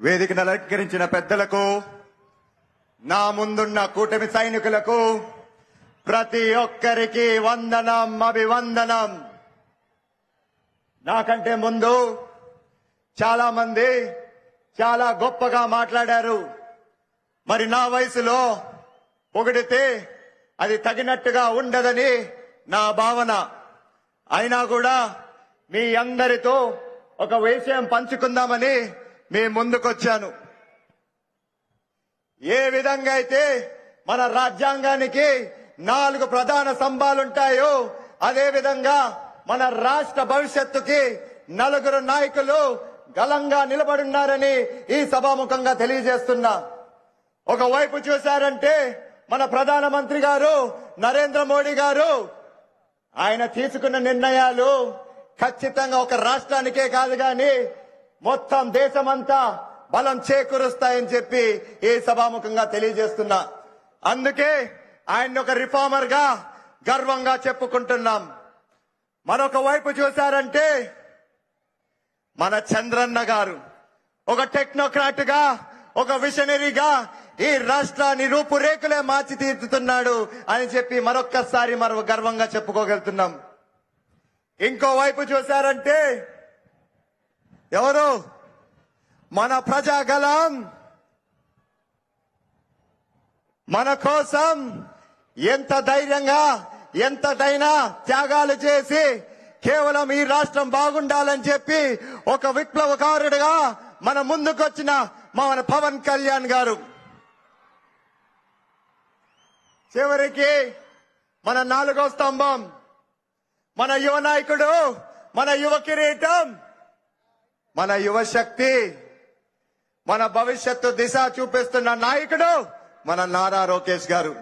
వేదికను అలంకరించిన పెద్దలకు నా ముందున్న కూటమి సైనికులకు ప్రతి ఒక్కరికి వందనం అభివందనం. నాకంటే ముందు చాలా మంది చాలా గొప్పగా మాట్లాడారు. మరి నా వయసులో పొగిడితే అది తగినట్టుగా ఉండదని నా భావన. అయినా కూడా మీ అందరితో ఒక విషయం పంచుకుందామని మీ ముందుకొచ్చాను. ఏ విధంగా అయితే మన రాజ్యాంగానికి నాలుగు ప్రధాన స్తంభాలుంటాయో అదే విధంగా మన రాష్ట్ర భవిష్యత్తుకి నలుగురు నాయకులు గలంగా నిలబడున్నారని ఈ సభాముఖంగా తెలియజేస్తున్నా. ఒకవైపు చూశారంటే మన ప్రధానమంత్రి గారు నరేంద్ర మోడీ గారు ఆయన తీసుకున్న నిర్ణయాలు ఖచ్చితంగా ఒక రాష్ట్రానికే కాదు కానీ మొత్తం దేశమంతా బలం చేకూరుస్తాయని చెప్పి ఈ సభాముఖంగా తెలియజేస్తున్నా. అందుకే ఆయన ఒక రిఫార్మర్గా గర్వంగా చెప్పుకుంటున్నాం. మరొక వైపు చూశారంటే మన చంద్రన్న గారు. ఒక టెక్నోక్రాట్గా ఒక విషనరీగా ఈ రాష్ట్రాన్ని రూపురేఖలే మార్చి తీర్చుతున్నాడు అని చెప్పి మరొక్కసారి మరో గర్వంగా చెప్పుకోగలుగుతున్నాం. ఇంకో వైపు చూశారంటే ఎవరు? మన ప్రజాగలం మన కోసం ఎంత ధైర్యంగా ఎంతటైనా త్యాగాలు చేసి కేవలం ఈ రాష్ట్రం బాగుండాలని చెప్పి ఒక విప్లవకారుడిగా మన ముందుకొచ్చిన మన పవన్ కళ్యాణ్ గారు. చివరికి మన నాలుగో స్తంభం మన యువ నాయకుడు మన యువ కిరీటం మన యువశక్తి మన భవిష్యత్తు దిశ చూపిస్తున్న నాయకుడు మన నారా లోకేష్ గారు.